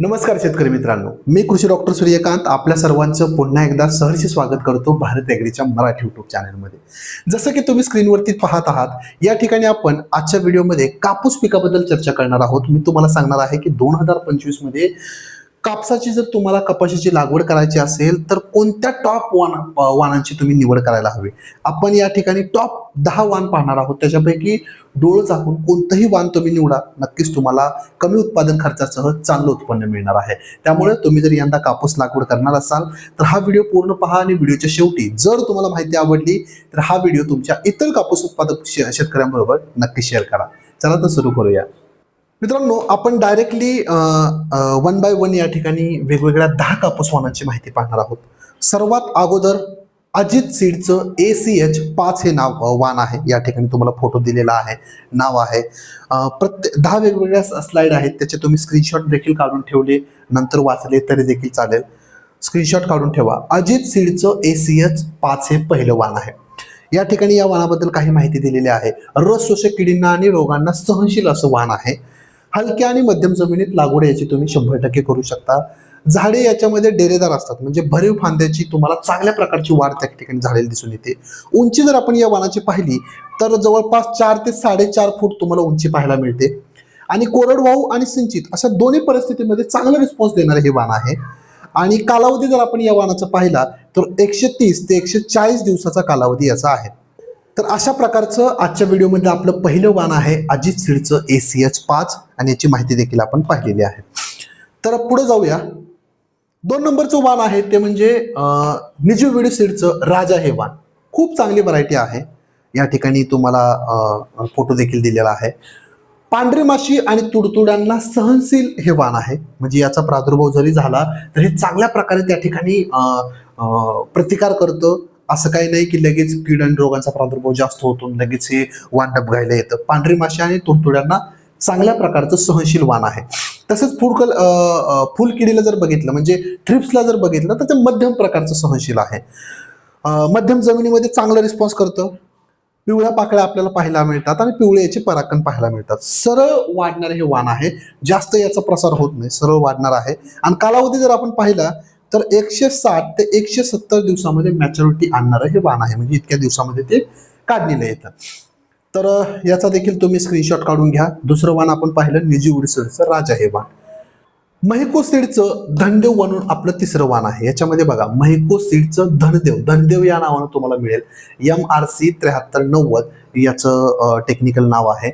नमस्कार शेतकरी मित्रांनो. मी कृषी डॉक्टर सूर्यकांत. आपल्या सर्वांचं पुन्हा एकदा सहर्ष स्वागत करतो भारत ॲग्रीच्या मराठी युट्यूब चॅनलमध्ये जसं की तुम्ही स्क्रीनवरती पाहत आहात या ठिकाणी आपण आजच्या व्हिडिओमध्ये कापूस पिकाबद्दल चर्चा करणार आहोत. मी तुम्हाला सांगणार आहे की दोन हजार पंचवीसमध्ये कापसाची जर तुम्हाला कपाशीची लागवड करायची असेल तर कोणत्या टॉप वाण वाणांची तुम्ही निवड करायला हवी? आपण या ठिकाणी टॉप दहा वाण पाहणार आहोत. त्याच्यापैकी डोळं झाकून कोणतंही वाण तुम्ही निवडा नक्कीच तुम्हाला कमी उत्पादन खर्चासह चांगलं उत्पन्न मिळणार आहे. त्यामुळे तुम्ही जर यंदा कापूस लागवड करणार असाल तर हा व्हिडिओ पूर्ण पहा आणि व्हिडिओच्या शेवटी जर तुम्हाला माहिती आवडली तर हा व्हिडिओ तुमच्या इतर कापूस उत्पादक शे- शेतकऱ्यांबरोबर नक्की शेअर करा. चला तर सुरू करूया. मित्रांनो आपण डायरेक्टली वन बाय वन या ठिकाणी वेगवेगळ्या दहा कापूस वाणांची माहिती पाहणार आहोत. सर्वात अगोदर अजित सीडचं ए सी एच पाच हे नाव वान आहे. या ठिकाणी तुम्हाला फोटो दिलेला आहे. नाव आहे. प्रत्येक दहा वेगवेगळ्या स्लाईड आहेत. त्याचे तुम्ही स्क्रीनशॉट देखील काढून ठेवले नंतर वाचले तरी देखील चालेल. स्क्रीनशॉट काढून ठेवा. अजित सीडचं ए सी एच पाच हे पहिलं वान आहे. या ठिकाणी या वाणाबद्दल काही माहिती दिलेली आहे. रस शोषक किडींना आणि रोगांना सहनशील असं वाण आहे. हलक्या आणि मध्यम जमिनीत लागवड याची तुम्ही शंभर टक्के करू शकता. झाडे याच्यामध्ये डेरेदार असतात म्हणजे भरीव फांद्याची तुम्हाला चांगल्या प्रकारची वाढ त्या ठिकाणी झालेली दिसून येते. उंची जर आपण या वानाची पाहिली तर जवळपास चार ते साडेचार फूट तुम्हाला उंची पाहायला मिळते. आणि कोरडवाहू आणि सिंचित अशा दोन्ही परिस्थितीमध्ये चांगला रिस्पॉन्स देणारे हे वाण आहे. आणि कालावधी जर आपण या वाणाचा पाहिला तर एकशे तीस ते एकशे चाळीस दिवसाचा कालावधी याचा आहे. तर अशा प्रकारचं आजच्या व्हिडिओमध्ये आपलं पहिलं वाण आहे अजित सीडचं ए सी एच पाच आणि याची माहिती देखील आपण पाहिलेली आहे. तर पुढे जाऊया. दोन नंबरचं वाण आहे ते म्हणजे अं, निजू विडू सीडचं राजा हे वाण खूप चांगली व्हरायटी आहे. या ठिकाणी तुम्हाला फोटो देखील दिलेला आहे. पांढरी माशी आणि तुडतुड्यांना सहनशील हे वाण आहे. म्हणजे याचा प्रादुर्भाव जरी झाला तर हे चांगल्या प्रकारे त्या ठिकाणी प्रतिकार करतं. असं काही नाही की लगेच कीड आणि रोगांचा प्रादुर्भाव जास्त होतो लगेच हे वाण डबघायला येतं. पांढरी माशी आणि तुडतुड्यांना चांगल्या प्रकारचं सहनशील वाण आहे. तसंच फुडकल फुल अं, जर बघितलं म्हणजे ट्रिप्सला जर बघितलं तर ते मध्यम प्रकारचं सहनशील आहे. मध्यम जमिनीमध्ये चांगला रिस्पॉन्स करतं. पिवळ्या पाकळ्या आपल्याला पाहायला मिळतात आणि पिवळे याचे पराकण पाहायला मिळतात. सरळ वाढणारे हे वाण आहे. जास्त याचा प्रसार होत नाही. सरळ वाढणार आहे. आणि कालावधी जर आपण पाहिला तर एकशे साठ ते एकशे सत्तर दिवसामध्ये मॅच्युरिटी आणणारं हे वाण आहे. म्हणजे इतक्या दिवसामध्ये ते काढलेलं येतं तर याचा देखील तुम्ही स्क्रीनशॉट काढून घ्या. दुसरं वाण आपण पाहिलं निजी उडसडचं राजा हे वाण महिको सीडचं धनदेव म्हणून आपलं तिसरं वाण आहे. याच्यामध्ये बघा महिको सीडचं धनदेव. धनदेव या नावानं तुम्हाला मिळेल. एम आर सी त्र्याहत्तर नव्वद याचं टेक्निकल नाव आहे.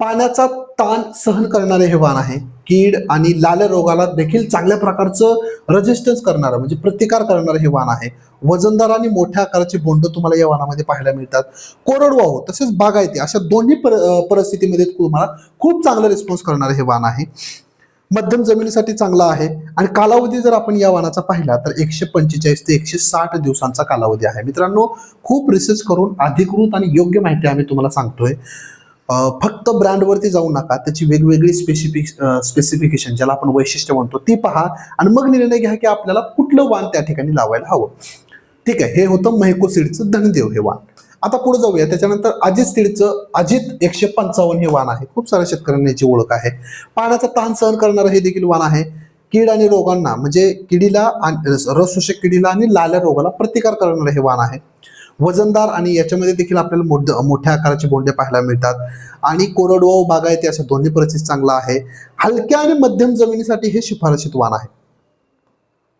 पाण्याचा ताण सहन करणारे हे वाण आहे. कीड आणि लाल रोगाला देखील चांगल्या प्रकारचं रेजिस्टन्स करणारं म्हणजे प्रतिकार करणारं हे वाण आहे. वजनदार आणि मोठ्या आकाराचे बोंड तुम्हाला या वाणामध्ये पाहायला मिळतात. कोरडवाहू तसेच बागायती अशा दोन्ही पर परिस्थितीमध्ये तुम्हाला खूप चांगला रिस्पॉन्स करणारं हे वाण आहे. मध्यम जमिनीसाठी चांगला आहे आणि कालावधी जर आपण या वाणाचा पाहिला तर एकशे पंचेचाळीस ते एकशे साठ दिवसांचा कालावधी आहे. मित्रांनो खूप रिसर्च करून अधिकृत आणि योग्य माहिती आम्ही तुम्हाला सांगतोय. फक्त ब्रँडवरती जाऊ नका. त्याची वेगवेगळी स्पेसिफिक स्पेसिफिकेशन ज्याला आपण वैशिष्ट्य म्हणतो ती पहा आणि मग निर्णय घ्या की आपल्याला कुठलं वाण त्या ठिकाणी लावायला हवं. ठीक आहे हे होतं महको सीडचं धनदेव हे वाण. आता पुढे जाऊया. त्याच्यानंतर अजित सीडचं अजित एकशे पंचावन्न हे वाण आहे. खूप साऱ्या शेतकऱ्यांना याची ओळख आहे. पाण्याचा ताण सहन करणारं हे देखील वाण आहे. कीड आणि रोगांना म्हणजे किडीला आणि रसशोषक किडीला आणि लाल्या रोगाला प्रतिकार करणारं हे वाण आहे. वजनदार आणि याच्यामध्ये देखील आपल्याला मोठ मोठ्या आकाराचे बोंडे पाहायला मिळतात. आणि कोरडवाहू बागायती अशा दोन्ही परिस्थिती चांगला आहे. हलक्या आणि मध्यम जमिनीसाठी हे शिफारशीत वाण आहे.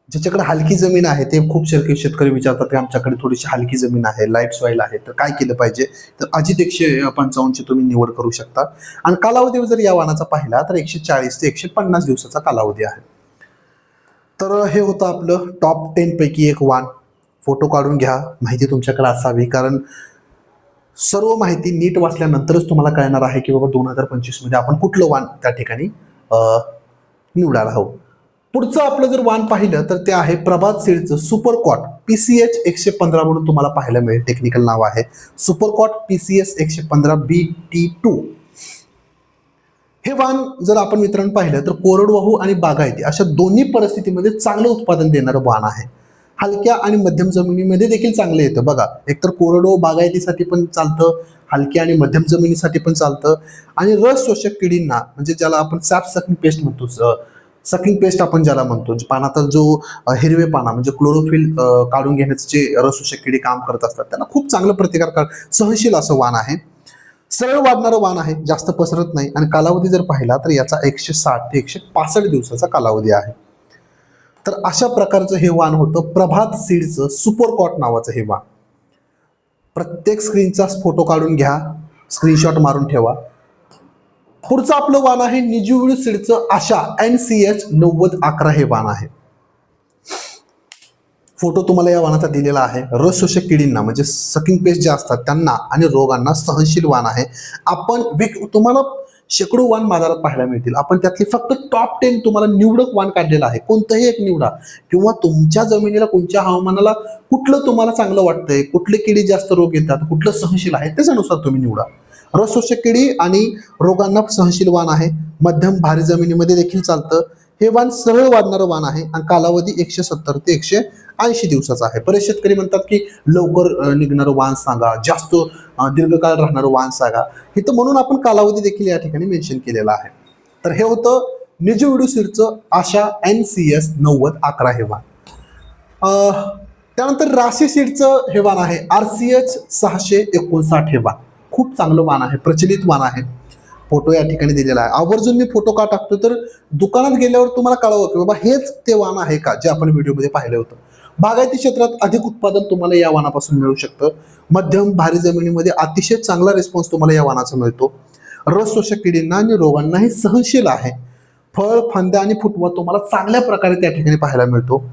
ज्याच्याकडे हलकी जमीन आहे ते खूप शेतकरी शेतकरी विचारतात की आमच्याकडे थोडीशी हलकी जमीन आहे लाइट सॉईल आहे तर काय केलं पाहिजे? तर अजित एकशे पंचावन्नची तुम्ही निवड करू शकता. आणि कालावधी जर या वाहनाचा पाहिला तर एकशे चाळीस ते एकशे पन्नास दिवसाचा कालावधी आहे. तर हे होतं आपलं टॉप टेन पैकी एक वाण फोटो काढून घ्या माहिती तुमच्याकडे असावी. कारण सर्व माहिती नीट वाचल्यानंतरच तुम्हाला कळणार आहे की बाबा दोन हजार पंचवीसमध्ये आपण कुठलं वाण त्या ठिकाणी निवडायला हवं. पुढचं आपलं जर वाण पाहिलं तर ते आहे Prabhat सीडचं super cot P C H एकशे पंधरा म्हणून तुम्हाला पाहायला मिळेल. टेक्निकल नाव आहे. Super cot P C S एकशे पंधरा बी टी टू. हे वाण जर आपण वितरण पाहिलं तर कोरडवाहू आणि बागायती अशा दोन्ही परिस्थितीमध्ये चांगलं उत्पादन देणारं वाण आहे. हलक्या आणि मध्यम जमिनीमध्ये देखील चांगलं येतं. बघा एकतर कोरडो बागायतीसाठी पण चालतं हलक्या आणि मध्यम जमिनीसाठी पण चालतं. आणि रस शोषक किडींना म्हणजे ज्याला आपण सॅप सकिंग पेस्ट म्हणतो सकिंग पेस्ट आपण ज्याला म्हणतो जे पानाचा जो हिरवे पाना म्हणजे क्लोरोफिल काढून घेण्याचं जे रसोषक किडी काम करत असतात त्यांना खूप चांगलं प्रतिकार सहनशील असं वाण आहे. सरळ वाढणारं वाण आहे जास्त पसरत नाही. आणि कालावधी जर पाहिला तर याचा एकशे साठ ते एकशे पासष्ट दिवसाचा कालावधी आहे. तर अशा प्रकारचं हे वाण होतं. प्रभात सीडचं सुपरकॉट नावाचं हे वाण. प्रत्येक स्क्रीनचा फोटो काढून घ्या. स्क्रीनशॉट मारून ठेवा. पुढचं आपलं वाण आहे निजुविळू सीडचं आशा. एन सी एच नव्वद अकरा हे वाण आहे. फोटो तुम्हाला या वाहनाचा दिलेला आहे. रस शोषक किडींना म्हणजे सकिंग पेस्ट जे असतात त्यांना आणि रोगांना सहनशील वाण आहे. आपण विक तुम्हाला शेकडो वाण बाजारात पाहायला मिळतील. आपण त्यातली फक्त टॉप टेन तुम्हाला निवडक वाण काढलेलं आहे. कोणतंही एक निवडा. किंवा तुमच्या जमिनीला कोणत्या हवामानाला कुठलं तुम्हाला चांगलं वाटतंय कुठले किडी जास्त रोग येतात कुठलं सहनशील आहे त्याच्यानुसार तुम्ही निवडा. रसोषक किडी आणि रोगांना सहनशील वाण आहे. मध्यम भारी जमिनीमध्ये देखील चालतं. हे वाण सरळ वाढणारं वाण आहे आणि कालावधी एकशे सत्तर ते एकशे ऐंशी दिवसाचा आहे. बरेच शेतकरी म्हणतात की लवकर निघणारं वाण सांगा जास्त दीर्घकाळ राहणारं वाण सांगा. हे तर म्हणून आपण कालावधी देखील या ठिकाणी मेन्शन केलेला आहे. तर हे होतं निजू सीडचं आशा एन सी एस नव्वद अकरा हे वाण त्यानंतर राशी सीडचं हे वाण आहे आर सी एच सहाशे एकोणसाठ हे वाण खूप चांगलं वाण आहे प्रचलित वाण आहे. फोटो या ठिकाणी दिलेला आहे. आवर्जून मी फोटो का टाकतो तर दुकानात गेल्यावर तुम्हाला कळावं की बाबा हेच ते वाण आहे का जे आपण व्हिडिओमध्ये पाहिलं होतं. बागायती क्षेत्रात अधिक उत्पादन तुम्हाला या वाणापासून मिळू शकतं. मध्यम भारी जमिनीमध्ये अतिशय चांगला रिस्पॉन्स तुम्हाला या वाणाचा मिळतो. रस शोषक किडींना आणि रोगांनाही सहनशील आहे. फळ फांद्या आणि फुटवा तुम्हाला चांगल्या प्रकारे त्या ठिकाणी पाहायला मिळतो.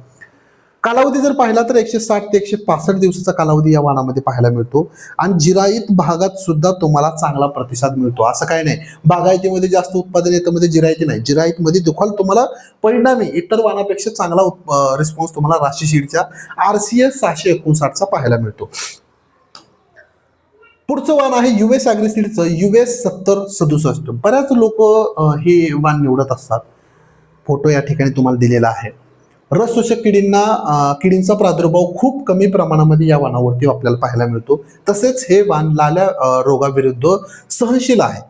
कालावधी जर पाहिला तर एकशे साठ ते एकशे पासष्ट दिवसाचा कालावधी या वाणामध्ये पाहायला मिळतो. आणि जिराईत भागात सुद्धा तुम्हाला चांगला प्रतिसाद मिळतो. असं काही नाही. बागायतीमध्ये जास्त उत्पादन येतं मध्ये जिरायती नाही. जिरायतमध्ये दुखाल तुम्हाला परिणामी इतर वाणापेक्षा चांगला रिस्पॉन्स तुम्हाला राशी शीडच्या आर सी एस सहाशे एकोणसाठचा पाहायला मिळतो. पुढचं वाण आहे युएस अॅग्रेसिडचं युएस सत्तर सदुसष्ट. बऱ्याच लोक हे वाण निवडत असतात. फोटो या ठिकाणी तुम्हाला दिलेला आहे. रस शोषक किडींना किडींचा प्रादुर्भाव खूप कमी प्रमाणामध्ये या वाणावरती आपल्याला पाहायला मिळतो. तसेच हे वाण लाल्या रोगाविरुद्ध सहनशील आहे.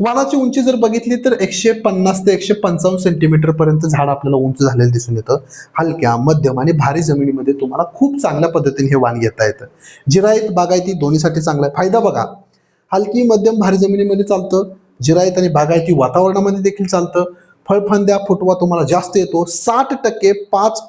वाणाची उंची जर बघितली तर एकशे पन्नास ते एकशे पंचावन्न सेंटीमीटर पर्यंत झाड आपल्याला उंच झालेलं दिसून येतं. हलक्या मध्यम आणि भारी जमिनीमध्ये तुम्हाला खूप चांगल्या पद्धतीने हे वाण घेता येतं. जिरायत बागायती दोन्हीसाठी चांगला आहे. फायदा बघा. हलकी मध्यम भारी जमिनीमध्ये चालतं. जिरायत आणि बागायती वातावरणामध्ये देखील चालतं. फळफांद्या फुटवा तुम्हाला जास्त येतो. साठ टक्के पाच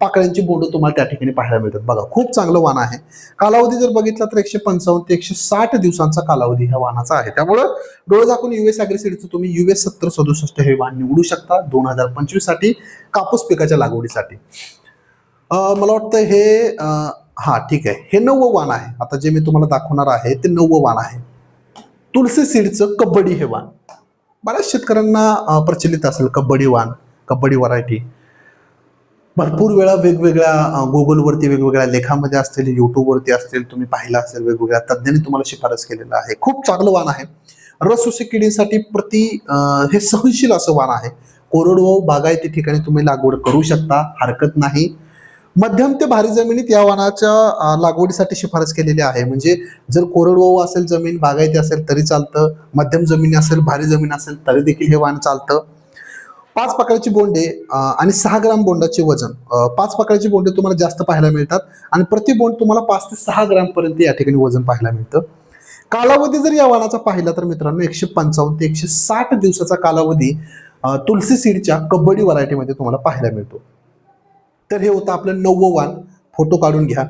पाकळ्यांची बोंड तुम्हाला त्या ठिकाणी पाहायला मिळतात. बघा खूप चांगलं वाण आहे. कालावधी जर बघितला तर एकशे पंचावन्न ते एकशे साठ दिवसांचा कालावधी ह्या वाहनाचा आहे. त्यामुळं डोळे झाकून युएस अग्रेसिडीचं तुम्ही युएस सत्तर सदुसष्ट हे वाण निवडू शकता दोन हजार पंचवीससाठी कापूस पिकाच्या लागवडीसाठी. मला वाटतं हे हा ठीक आहे. हे नववं वाण आहे. आता जे मी तुम्हाला दाखवणार आहे ते नववं वाण आहे. तुलसी सीडचं कबड्डी हे वाण. बऱ्याच शेतकऱ्यांना प्रचलित असेल कबड्डी वाण कबड्डी व्हरायटी. भरपूर वेळा वेगवेगळ्या गुगलवरती वेगवेगळ्या लेखामध्ये असतील युट्यूबवरती असतील तुम्ही पाहिलं असेल वेगवेगळ्या तज्ज्ञांनी तुम्हाला शिफारस केलेलं आहे. खूप चांगलं वाण आहे. रसोशी किडींसाठी प्रति हे सहनशील असं वाण आहे. कोरडवाहू बागायती ठिकाणी तुम्ही लागवड करू शकता हरकत नाही. मध्यम ते भारी जमिनीत या वनाच्या लागवडीसाठी शिफारस केलेली आहे. म्हणजे जर कोरडवाहू असेल जमीन बागायती असेल तरी चालतं. मध्यम जमीन असेल भारी जमीन असेल तरी देखील हे वाण चालतं. पाच पाकळ्याची बोंडे आणि सहा ग्राम बोंडाचे वजन. पाच पाकळ्याची बोंडे तुम्हाला जास्त पाहायला मिळतात. आणि प्रति बोंड तुम्हाला पाच ते सहा ग्रामपर्यंत या ठिकाणी वजन पाहायला मिळतं. कालावधी जर या वाणाचा पाहिला तर मित्रांनो एकशे पंचावन्न ते एकशे साठ दिवसाचा कालावधी तुलसी सीडच्या कबड्डी व्हरायटीमध्ये तुम्हाला पाहायला मिळतो. तर हे होतं आपलं नववं वाण फोटो काढून घ्या.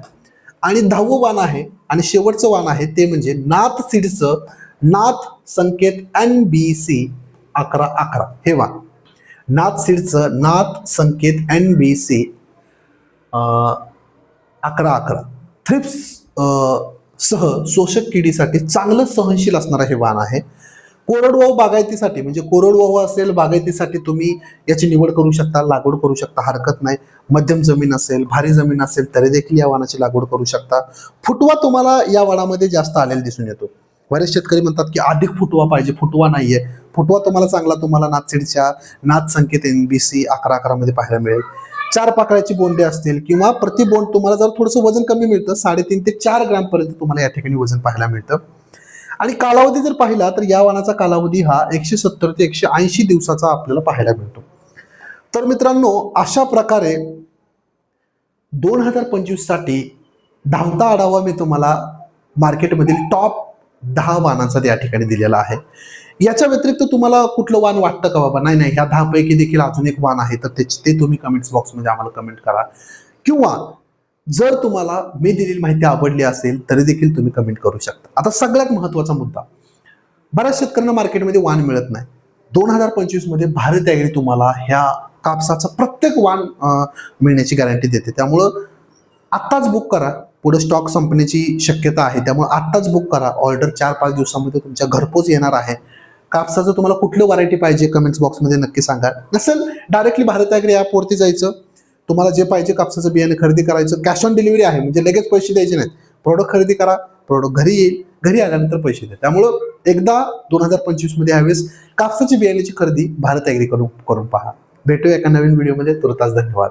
आणि दहावं वाण आहे आणि शेवटचं वाण आहे ते म्हणजे नाथ सीडचं नाथ संकेत एन बी सी अकरा अकरा. हे वाण नाथ सीडचं नाथ संकेत एन बी सी अकरा अकरा. थ्रिप्स सह शोषक किडीसाठी चांगलं सहनशील असणारं हे वाण आहे. कोरडवाहू बागायतीसाठी म्हणजे कोरडवाहू असेल बागायतीसाठी तुम्ही याची निवड करू शकता लागवड करू शकता हरकत नाही. मध्यम जमीन असेल भारी जमीन असेल तरी देखील या वाणाची लागवड करू शकता. फुटवा तुम्हाला या वाणामध्ये जास्त आलेला दिसून येतो. बरेच शेतकरी म्हणतात की अधिक फुटवा पाहिजे फुटवा नाहीये. फुटवा तुम्हाला चांगला तुम्हाला नाथसीडच्या नाच संकेत एन बी सी अकरा अकरामध्ये पाहायला मिळेल. चार पाकळ्याची बोंडे असतील किंवा प्रति बोंड तुम्हाला जर थोडंसं वजन कमी मिळतं साडेतीन ते चार ग्रामपर्यंत तुम्हाला या ठिकाणी वजन पाहायला मिळतं. आणि कालावधी जर पाहिला तर या वाणाचा कालावधी हा एकशे सत्तर ते एकशे ऐंशी दिवसाचा आपल्याला पाहायला मिळतो. तर मित्रांनो अशा प्रकारे दोन हजार पंचवीससाठी धावता आढावा मी तुम्हाला मार्केटमधील टॉप दहा वाहनांचा या ठिकाणी दिलेला आहे. याच्या व्यतिरिक्त तुम्हाला कुठलं वाहन वाटतं का बाबा? नाही नाही ह्या दहापैकी देखील अजून एक वाहन आहे तर ते ते तुम्ही कमेंट्स बॉक्समध्ये आम्हाला कमेंट करा. किंवा जर तुम्हाला मी दिलेली माहिती आवडली असेल तरी देखील तुम्ही कमेंट करू शकता. आता सगळ्यात महत्त्वाचा मुद्दा. बऱ्याच शेतकऱ्यांना मार्केटमध्ये वाण मिळत नाही. दोन हजार पंचवीसमध्ये भारत ॲग्री तुम्हाला ह्या कापसाचं प्रत्येक वाण मिळण्याची गॅरंटी देते. त्यामुळं आत्ताच बुक करा. पुढे स्टॉक संपण्याची शक्यता आहे. त्यामुळे आत्ताच बुक करा. ऑर्डर चार पाच दिवसामध्ये तुमच्या घरपोच येणार आहे. कापसाचं तुम्हाला कुठलं व्हरायटी पाहिजे? कमेंट्स बॉक्समध्ये नक्की सांगा. नसेल डायरेक्टली भारत ॲग्री ॲपवरती जायचं तुम्हाला जे पाहिजे कापसाचं बियाणे खरेदी करायचं कॅश ऑन डिलिव्हरी आहे. म्हणजे लगेच पैसे द्यायचे नाहीत. प्रॉडक्ट खरेदी करा प्रॉडक्ट घरी येईल घरी आल्यानंतर पैसे द्या. त्यामुळं एकदा दोन हजार पंचवीसमध्ये यावेळेस कापसाची बियाण्याची खरेदी भारत ॲग्री करून करून पहा. भेटूया एका नवीन व्हिडिओमध्ये तुरताच धन्यवाद.